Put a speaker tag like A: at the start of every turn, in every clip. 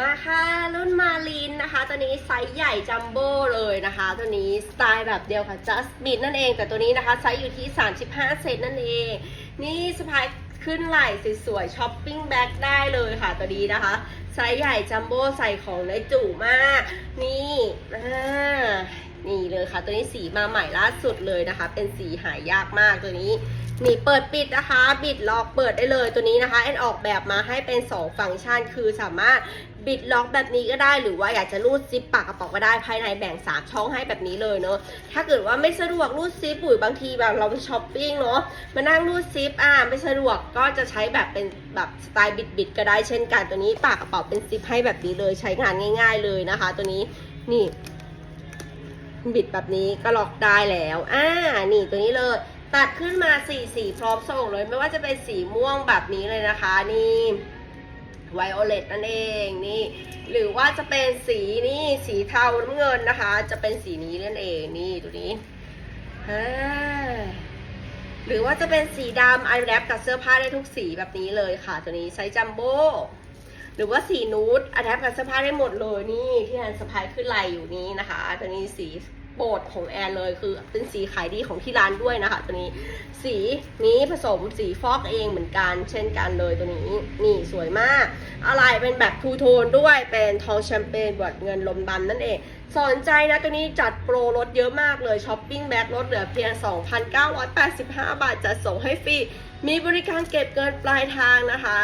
A: มาค่ะรุ่นมาลินนะคะ ตัวนี้ไซส์ใหญ่จัมโบ้เลยนะคะ ตัวนี้สไตล์แบบเดียวค่ะ just b i t นั่นเองแต่ตัวนี้นะคะไซส์อยู่ที่ 35 เซนนั่นเอง นี่สะพายขึ้นไหล่สวยๆช้อปปิ้งแบ็คได้เลยค่ะตัวนี้นะคะ ไซส์ใหญ่จัมโบ้ใส่ของได้จุมาก นี่ ตัวนี้สีมาใหม่ล่าสุดเลยนะคะ เป็นสีหายากมากตัวนี้นี่เปิดปิดนะคะ บิดล็อกเปิดได้เลยตัวนี้นะคะแอนออกแบบมาให้เป็น 2 ฟังก์ชัน คือสามารถบิดล็อกแบบนี้ก็ได้ หรือว่าอยากจะรูดซิปปากกระเป๋าก็ได้ภายในแบ่ง 3 ช่องให้แบบนี้เลยเนอะถ้าเกิดว่าไม่สะดวกรูดซิปปุ๋ยบางทีแบบเราไปช้อปปิ้งเนาะมานั่งรูดซิปอ่าไม่สะดวกก็จะใช้แบบเป็นแบบสไตล์บิดบิดๆก็ได้เช่นกันตัวนี้ปากกระเป๋าเป็นซิปให้แบบนี้เลยใช้งานง่าย ๆ เลยนะคะ ตัวนี้นี่ บิดแบบนี้ก็ล็อกได้แล้ว อ่า นี่ตัวนี้เลย ตัดขึ้นมาสีสีพร้อมส่งเลย ไม่ว่าจะเป็นสีม่วงแบบนี้เลยนะคะ นี่ไวโอเลตนั่นเองนี่ หรือว่าจะเป็นสีนี่สีเทาน้ำเงินนะคะ จะเป็นสีนี้นั่นเองนี่ตัวนี้อ่าหรือว่าจะเป็นสีดำไอแรปกับเสื้อผ้าได้ทุกสีแบบนี้เลยค่ะ ตัวนี้ไซส์จัมโบ้ หรือว่าสีนูดอัดแอปกับเสื้อผ้าได้หมดเลยนี่ที่แอนสะพายขึ้นไหลอยู่นี้นะคะตัวนี้สีโปรดของแอนเลยคือเป็นสีขายดีของที่ร้านด้วยนะคะ ตัวนี้สีนี้ผสมสีฟอกเองเหมือนกัน เช่นกันเลยตัวนี้นี่สวยมาก อะไรเป็นแบบทูโทนด้วยเป็นทองแชมเปญบวดเงินลมดำนั่นเองสนใจนะตัวนี้จัดโปรลดเยอะมากเลยช้อปปิ้งแบ็คลดเหลือเพียง 2,985 บาทจะส่งให้ฟรีมีบริการเก็บเงินปลายทางนะคะ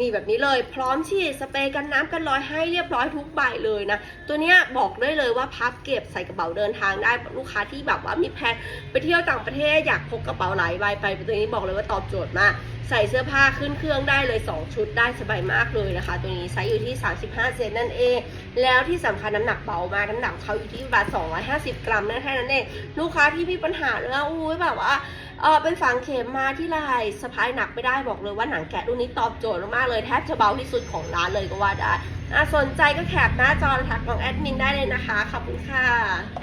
A: นี่แบบนี้เลยพร้อมฉีดสเปรย์กันน้ำกันรอยให้เรียบร้อยทุกใบเลยนะ ตัวเนี้ยบอกได้เลยว่าพับเก็บใส่กระเป๋าเดินทางได้ลูกค้าที่แบบว่ามีแพลนไปเที่ยวต่างประเทศอยากพกกระเป๋าหลายใบไปตัวนี้บอกเลยว่าตอบโจทย์มากใส่เสื้อผ้าขึ้นเครื่องได้เลย 2 ชุดได้สบายมากเลยนะคะ ตัวนี้ไซส์อยู่ที่ 35 เซนนั่นเอง แล้วที่สำคัญน้ำหนักเบามากน้ำหนักเขาอยู่ที่ประมาณ250 กรัมนั่นแค่นั้นเองลูกค้าที่มีปัญหาเรื่องอุ้ยแบบว่า เออเป็นฝังเข็มมาที่ไรสะพายหนักไม่ได้บอกเลยว่าหนังแกะรุ่นนี้ตอบโจทย์มากเลยแทบจะเบาที่สุดของร้านเลยก็ว่าได้อะสนใจก็แคปหน้าจอทักของแอดมินได้เลยนะคะ ขอบคุณค่ะ